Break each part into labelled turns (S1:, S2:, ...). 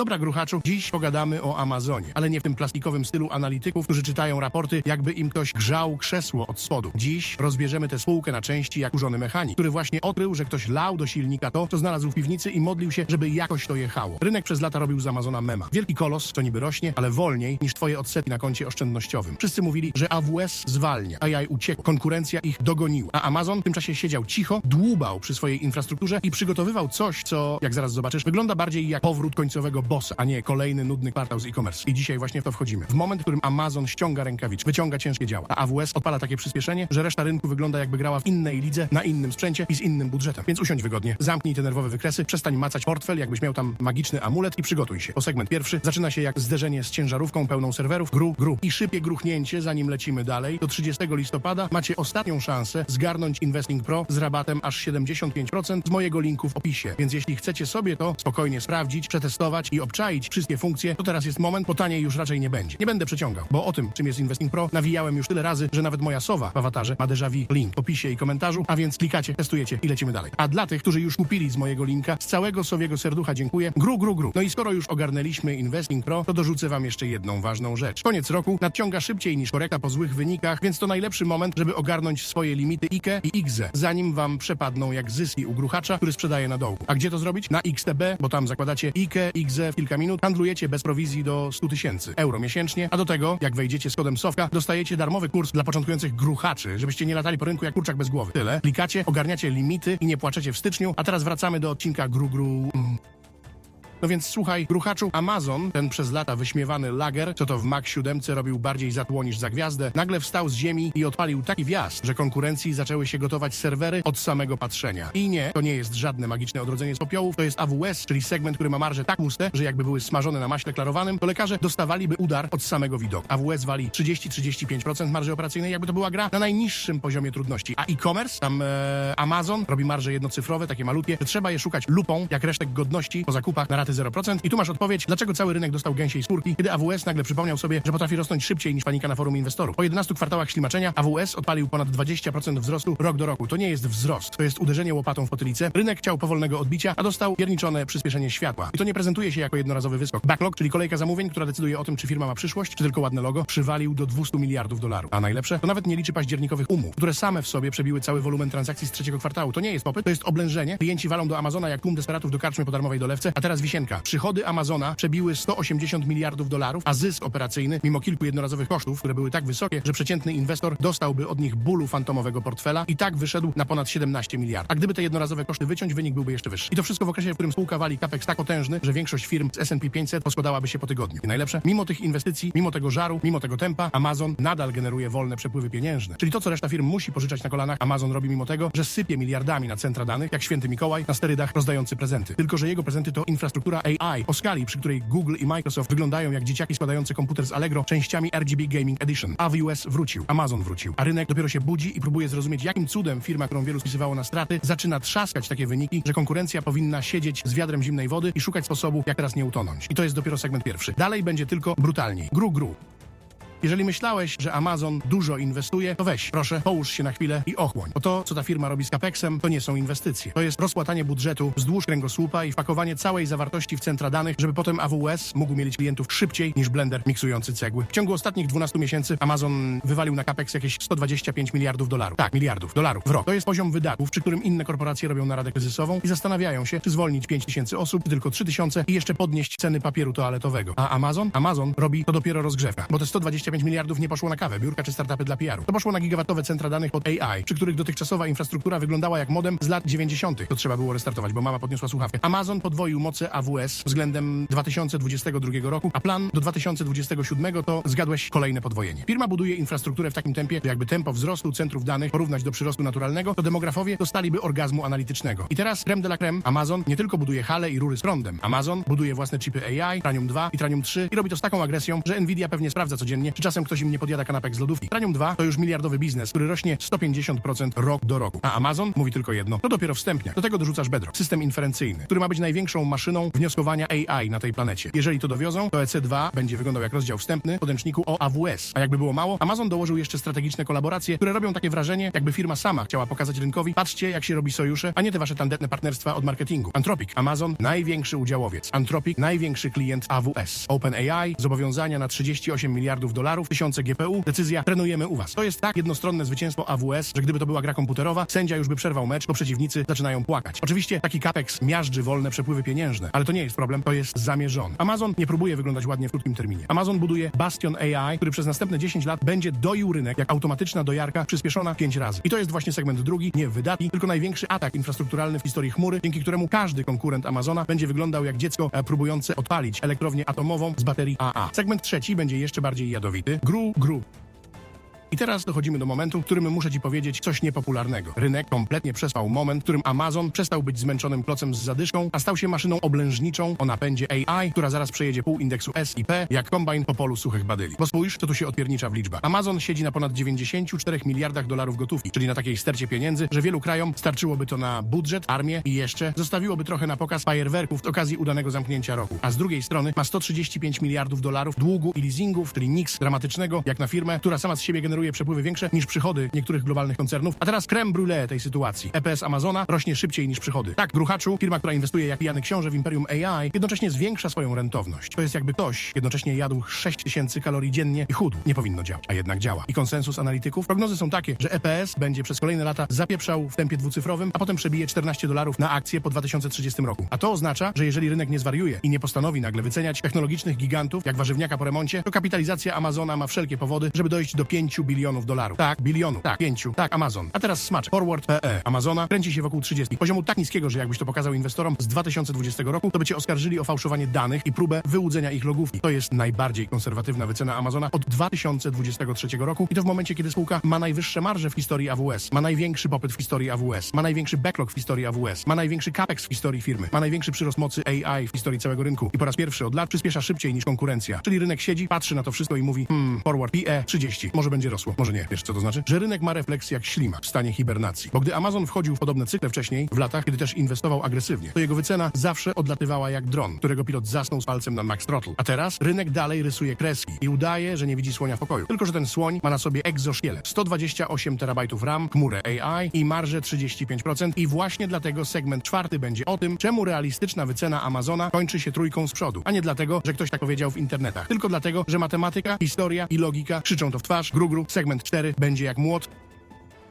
S1: Dobra, gruchaczu, dziś pogadamy o Amazonie, ale nie w tym plastikowym stylu analityków, którzy czytają raporty, jakby im ktoś grzał krzesło od spodu. Dziś rozbierzemy tę spółkę na części jak kurzony mechanik, który właśnie odkrył, że ktoś lał do silnika to, co znalazł w piwnicy i modlił się, żeby jakoś to jechało. Rynek przez lata robił z Amazona mema. Wielki kolos, co niby rośnie, ale wolniej niż twoje odsetki na koncie oszczędnościowym. Wszyscy mówili, że AWS zwalnia, a jaj uciekł. Konkurencja ich dogoniła. A Amazon w tym czasie siedział cicho, dłubał przy swojej infrastrukturze i przygotowywał coś, co, jak zaraz zobaczysz, wygląda bardziej jak powrót końcowego bossa, a nie kolejny nudny kwartał z e-commerce. I dzisiaj właśnie w to wchodzimy. W moment, w którym Amazon ściąga rękawiczki, wyciąga ciężkie działa, a AWS odpala takie przyspieszenie, że reszta rynku wygląda jakby grała w innej lidze, na innym sprzęcie i z innym budżetem. Więc usiądź wygodnie, zamknij te nerwowe wykresy, przestań macać portfel, jakbyś miał tam magiczny amulet i przygotuj się. Bo segment pierwszy zaczyna się jak zderzenie z ciężarówką pełną serwerów, gru, gru. I szybie gruchnięcie, zanim lecimy dalej. Do 30 listopada macie ostatnią szansę zgarnąć Investing Pro z rabatem aż 75% z mojego linku w opisie. Więc jeśli chcecie sobie to spokojnie sprawdzić, przetestować i obczaić wszystkie funkcje, to teraz jest moment, bo taniej już raczej nie będzie. Nie będę przeciągał, bo o tym, czym jest Investing Pro, nawijałem już tyle razy, że nawet moja sowa w awatarze ma déjà vu. Link w opisie i komentarzu, a więc klikacie, testujecie i lecimy dalej. A dla tych, którzy już kupili z mojego linka, z całego sowiego serducha dziękuję. Gru, gru, gru. No i skoro już ogarnęliśmy Investing Pro, to dorzucę wam jeszcze jedną ważną rzecz. Koniec roku nadciąga szybciej niż korekta po złych wynikach, więc to najlepszy moment, żeby ogarnąć swoje limity IKE i IGZE, zanim wam przepadną jak zyski u gruchacza, który sprzedaje na dołku. A gdzie to zrobić? Na XTB, bo tam zakładacie IKE, IGZE w kilka minut, handlujecie bez prowizji do 100 tysięcy euro miesięcznie, a do tego, jak wejdziecie z kodem SOFKA, dostajecie darmowy kurs dla początkujących gruchaczy, żebyście nie latali po rynku jak kurczak bez głowy. Tyle. Klikacie, ogarniacie limity i nie płaczecie w styczniu, a teraz wracamy do odcinka gru gru... mm. No więc słuchaj, gruchaczu, Amazon, ten przez lata wyśmiewany lager, co to w Mac 7 robił bardziej za tło niż za gwiazdę, nagle wstał z ziemi i odpalił taki wjazd, że konkurencji zaczęły się gotować serwery od samego patrzenia. I nie, to nie jest żadne magiczne odrodzenie z popiołów, to jest AWS, czyli segment, który ma marże tak tłuste, że jakby były smażone na maśle klarowanym, to lekarze dostawaliby udar od samego widoku. AWS wali 30-35% marży operacyjnej, jakby to była gra na najniższym poziomie trudności. A e-commerce, tam e, Amazon robi marże jednocyfrowe, takie malutkie, że trzeba je szukać lupą, jak resztek godności po zakupach na raty 0%. I tu masz odpowiedź, dlaczego cały rynek dostał gęsiej skórki, kiedy AWS nagle przypomniał sobie, że potrafi rosnąć szybciej niż panika na forum inwestorów. Po 11 kwartałach ślimaczenia AWS odpalił ponad 20% wzrostu rok do roku. To nie jest wzrost, to jest uderzenie łopatą w potylicę. Rynek chciał powolnego odbicia, a dostał pierniczone przyspieszenie światła. I to nie prezentuje się jako jednorazowy wyskok. Backlog, czyli kolejka zamówień, która decyduje o tym, czy firma ma przyszłość, czy tylko ładne logo, przywalił do 200 miliardów dolarów. A najlepsze, to nawet nie liczy październikowych umów, które same w sobie przebiły cały wolumen transakcji z trzeciego kwartału. To nie jest popyt, to jest oblężenie. Klienci walą do Amazona jak tłum desperatów do karczmy po darmowej dolewce, a teraz Przychody Amazona przebiły 180 miliardów dolarów, a zysk operacyjny, mimo kilku jednorazowych kosztów, które były tak wysokie, że przeciętny inwestor dostałby od nich bólu fantomowego portfela i tak wyszedł na ponad 17 miliardów. A gdyby te jednorazowe koszty wyciąć, wynik byłby jeszcze wyższy. I to wszystko w okresie, w którym spółka wali capex tak potężny, że większość firm z S&P 500 poskładałaby się po tygodniu. I najlepsze, mimo tych inwestycji, mimo tego żaru, mimo tego tempa, Amazon nadal generuje wolne przepływy pieniężne. Czyli to, co reszta firm musi pożyczać na kolanach, Amazon robi mimo tego, że sypie miliardami na centra danych, jak święty Mikołaj na sterydach rozdający prezenty. Tylko, że jego prezenty to infrastruktura AI o skali, przy której Google i Microsoft wyglądają jak dzieciaki składające komputer z Allegro częściami RGB Gaming Edition. AWS wrócił, Amazon wrócił, a rynek dopiero się budzi i próbuje zrozumieć, jakim cudem firma, którą wielu spisywało na straty, zaczyna trzaskać takie wyniki, że konkurencja powinna siedzieć z wiadrem zimnej wody i szukać sposobu, jak teraz nie utonąć. I to jest dopiero segment pierwszy. Dalej będzie tylko brutalniej. Gru, gru. Jeżeli myślałeś, że Amazon dużo inwestuje, to weź, proszę, połóż się na chwilę i ochłoń. Bo to, co ta firma robi z CAPEXem, to nie są inwestycje. To jest rozpłatanie budżetu wzdłuż kręgosłupa i wpakowanie całej zawartości w centra danych, żeby potem AWS mógł mieć klientów szybciej niż blender miksujący cegły. W ciągu ostatnich 12 miesięcy Amazon wywalił na CAPEX jakieś 125 miliardów dolarów. Tak, miliardów dolarów w rok. To jest poziom wydatków, przy którym inne korporacje robią naradę kryzysową i zastanawiają się, czy zwolnić 5 tysięcy osób, czy tylko 3 tysiące i jeszcze podnieść ceny papieru toaletowego. A Amazon? Amazon robi to dopiero rozgrzewka, bo te 125 miliardów nie poszło na kawę, biurka czy startupy dla PR-u. To poszło na gigawatowe centra danych pod AI, przy których dotychczasowa infrastruktura wyglądała jak modem z lat 90. To trzeba było restartować, bo mama podniosła słuchawkę. Amazon podwoił moce AWS względem 2022 roku, a plan do 2027 to zgadłeś kolejne podwojenie. Firma buduje infrastrukturę w takim tempie, że jakby tempo wzrostu centrów danych porównać do przyrostu naturalnego, to demografowie dostaliby orgazmu analitycznego. I teraz creme de la creme, Amazon nie tylko buduje hale i rury z prądem. Amazon buduje własne chipy AI, Tranium 2 i Tranium 3 i robi to z taką agresją, że Nvidia pewnie sprawdza codziennie, czasem ktoś im nie podjada kanapek z lodówki. Tranium 2 to już miliardowy biznes, który rośnie 150% rok do roku. A Amazon mówi tylko jedno. To dopiero wstępnia. Do tego dorzucasz Bedrock, system inferencyjny, który ma być największą maszyną wnioskowania AI na tej planecie. Jeżeli to dowiozą, to EC2 będzie wyglądał jak rozdział wstępny w podręczniku o AWS. A jakby było mało, Amazon dołożył jeszcze strategiczne kolaboracje, które robią takie wrażenie, jakby firma sama chciała pokazać rynkowi, patrzcie jak się robi sojusze, a nie te wasze tandetne partnerstwa od marketingu. Anthropic, Amazon, największy udziałowiec. Anthropic, największy klient AWS. OpenAI, zobowiązania na 38 miliardów dolarów, tysiące GPU, decyzja, trenujemy u was. To jest tak jednostronne zwycięstwo AWS, że gdyby to była gra komputerowa, sędzia już by przerwał mecz, bo przeciwnicy zaczynają płakać. Oczywiście taki capex miażdży wolne przepływy pieniężne, ale to nie jest problem, to jest zamierzone. Amazon nie próbuje wyglądać ładnie w krótkim terminie. Amazon buduje Bastion AI, który przez następne 10 lat będzie doił rynek jak automatyczna dojarka przyspieszona 5 razy. I to jest właśnie segment drugi, nie wydatki, tylko największy atak infrastrukturalny w historii chmury, dzięki któremu każdy konkurent Amazona będzie wyglądał jak dziecko e, próbujące odpalić elektrownię atomową z baterii AA. Segment trzeci będzie jeszcze bardziej jadowity. Gru, gru. I teraz dochodzimy do momentu, w którym muszę ci powiedzieć coś niepopularnego. Rynek kompletnie przespał moment, w którym Amazon przestał być zmęczonym klocem z zadyszką, a stał się maszyną oblężniczą o napędzie AI, która zaraz przejedzie pół indeksu S i P, jak kombajn po polu suchych badyli. Bo spójrz, co tu się odpiernicza w liczbach. Amazon siedzi na ponad 94 miliardach dolarów gotówki, czyli na takiej stercie pieniędzy, że wielu krajom starczyłoby to na budżet, armię i jeszcze zostawiłoby trochę na pokaz fajerwerków z okazji udanego zamknięcia roku. A z drugiej strony ma 135 miliardów dolarów długu i leasingów, czyli niks dramatycznego, jak na firmę, która sama z siebie generuje przepływy większe niż przychody niektórych globalnych koncernów. A teraz creme brulee tej sytuacji. EPS Amazona rośnie szybciej niż przychody. Tak, Gruchaczu, firma, która inwestuje jak pijany książę w imperium AI, jednocześnie zwiększa swoją rentowność. To jest jakby ktoś jednocześnie jadł 6 tysięcy kalorii dziennie i chudł. Nie powinno działać, a jednak działa. I konsensus analityków, prognozy są takie, że EPS będzie przez kolejne lata zapieprzał w tempie dwucyfrowym, a potem przebije 14 dolarów na akcję po 2030 roku. A to oznacza, że jeżeli rynek nie zwariuje i nie postanowi nagle wyceniać technologicznych gigantów, jak warzywniaka po remoncie, to kapitalizacja Amazona ma wszelkie powody, żeby dojść do 5 bilionów dolarów. Tak, bilionów. Tak, 5. Tak, Amazon. A teraz smaczek. Forward.pe Amazona kręci się wokół 30. Poziomu tak niskiego, że jakbyś to pokazał inwestorom z 2020 roku, to by cię oskarżyli o fałszowanie danych i próbę wyłudzenia ich logówki. To jest najbardziej konserwatywna wycena Amazona od 2023 roku i to w momencie, kiedy spółka ma najwyższe marże w historii AWS, ma największy popyt w historii AWS, ma największy backlog w historii AWS, ma największy capex w historii firmy, ma największy przyrost mocy AI w historii całego rynku i po raz pierwszy od lat przyspiesza szybciej niż konkurencja. Czyli rynek siedzi, patrzy na to wszystko i mówi, hmm, forward PE 30, może będzie rosło, może nie. Wiesz co to znaczy? Że rynek ma refleks jak ślimak w stanie hibernacji. Bo gdy Amazon wchodził w podobne cykle wcześniej, w latach, kiedy też inwestował agresywnie, to jego wycena zawsze odlatywała jak dron, którego pilot zasnął z palcem na max throttle. A teraz rynek dalej rysuje kreski i udaje, że nie widzi słonia w pokoju. Tylko, że ten słoń ma na sobie egzoszkielet. 128 terabajtów RAM, chmurę AI i marżę 35% i właśnie dlatego segment czwarty będzie o tym, czemu realistyczna wycena Amazona kończy się trójką z przodu, a nie dlatego, że ktoś tak powiedział w internetach. Tylko dlatego, że matematyka, historia i logika krzyczą to w twarz. Grugru, segment 4 będzie jak młot,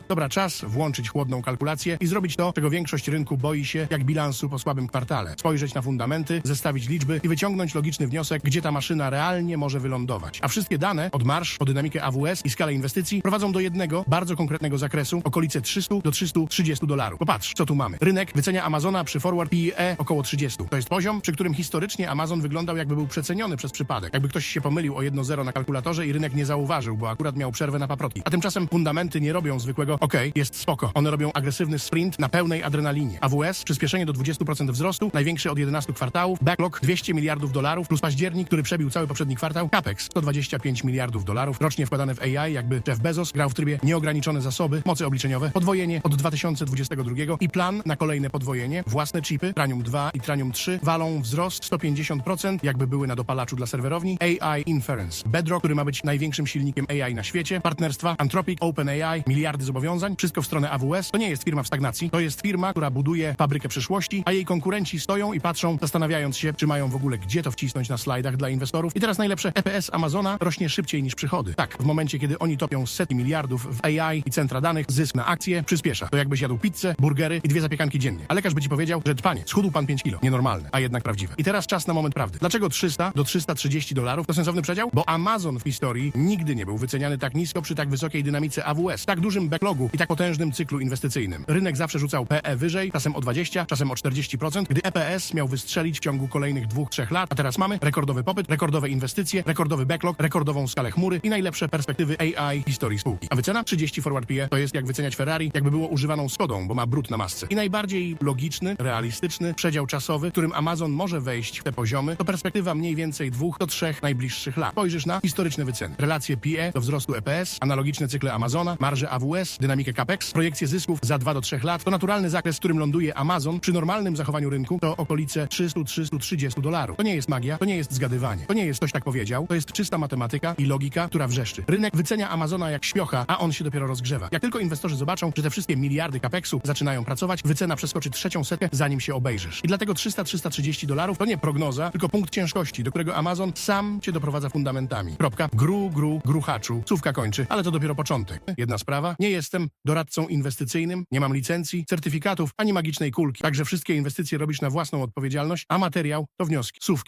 S1: Dobra, czas włączyć chłodną kalkulację i zrobić to, czego większość rynku boi się, jak bilansu po słabym kwartale. Spojrzeć na fundamenty, zestawić liczby i wyciągnąć logiczny wniosek, gdzie ta maszyna realnie może wylądować. A wszystkie dane, od marsz, po dynamikę AWS i skalę inwestycji, prowadzą do jednego, bardzo konkretnego zakresu, okolice 300 do 330 dolarów. Popatrz, co tu mamy. Rynek wycenia Amazona przy forward PE około 30. To jest poziom, przy którym historycznie Amazon wyglądał jakby był przeceniony przez przypadek. Jakby ktoś się pomylił o 1-0 na kalkulatorze i rynek nie zauważył, bo akurat miał przerwę na paprotki. A tymczasem fundamenty nie robią zwykłego okej, jest spoko. One robią agresywny sprint na pełnej adrenalinie. AWS, przyspieszenie do 20% wzrostu, największy od 11 kwartałów, backlog 200 miliardów dolarów, plus październik, który przebił cały poprzedni kwartał, capex 125 miliardów dolarów, rocznie wkładane w AI, jakby Jeff Bezos grał w trybie nieograniczone zasoby, moce obliczeniowe, podwojenie od 2022 i plan na kolejne podwojenie, własne chipy, Tranium 2 i Tranium 3 walą wzrost 150%, jakby były na dopalaczu dla serwerowni, AI Inference, Bedrock, który ma być największym silnikiem AI na świecie, partnerstwa, Anthropic, OpenAI, miliardy zobowiązań, wszystko w stronę AWS. To nie jest firma w stagnacji, to jest firma, która buduje fabrykę przyszłości, a jej konkurenci stoją i patrzą, zastanawiając się, czy mają w ogóle gdzie to wcisnąć na slajdach dla inwestorów. I teraz najlepsze, EPS Amazona rośnie szybciej niż przychody. Tak, w momencie, kiedy oni topią setki miliardów w AI i centra danych, zysk na akcje przyspiesza. To jakbyś jadł pizzę, burgery i dwie zapiekanki dziennie. A lekarz by ci powiedział, że panie, schudł pan 5 kilo. Nienormalne, a jednak prawdziwe. I teraz czas na moment prawdy. Dlaczego 300 do 330 dolarów to sensowny przedział? Bo Amazon w historii nigdy nie był wyceniany tak nisko przy tak wysokiej dynamice AWS, tak dużym backlogu i tak potężnym cyklu inwestycyjnym. Rynek zawsze rzucał PE wyżej, czasem o 20, czasem o 40%, gdy EPS miał wystrzelić w ciągu kolejnych dwóch, trzech lat, a teraz mamy rekordowy popyt, rekordowe inwestycje, rekordowy backlog, rekordową skalę chmury i najlepsze perspektywy AI historii spółki. A wycena 30 forward PE to jest jak wyceniać Ferrari, jakby było używaną Skodą, bo ma brud na masce. I najbardziej logiczny, realistyczny przedział czasowy, którym Amazon może wejść w te poziomy, to perspektywa mniej więcej dwóch do trzech najbliższych lat. Spojrzysz na historyczne wyceny. Relacje PE do wzrostu EPS, analogiczne cykle Amazona, marże AWS, dynamikę CAPEX, projekcje zysków za 2 do 3 lat. To naturalny zakres, w którym ląduje Amazon przy normalnym zachowaniu rynku to okolice 300-330 dolarów. To nie jest magia, to nie jest zgadywanie. To nie jest ktoś tak powiedział, to jest czysta matematyka i logika, która wrzeszczy. Rynek wycenia Amazona jak śpiocha, a on się dopiero rozgrzewa. Jak tylko inwestorzy zobaczą, że te wszystkie miliardy CAPEXu zaczynają pracować, wycena przeskoczy trzecią setkę, zanim się obejrzysz. I dlatego 300-330 dolarów to nie prognoza, tylko punkt ciężkości, do którego Amazon sam cię doprowadza fundamentami. Kropka. Gru, gru, gruchaczu. Słówka kończy, ale to dopiero początek. Jedna sprawa. Nie jestem doradcą inwestycyjnym, nie mam licencji, certyfikatów ani magicznej kulki. Także wszystkie inwestycje robisz na własną odpowiedzialność, a materiał to wnioski, słówki.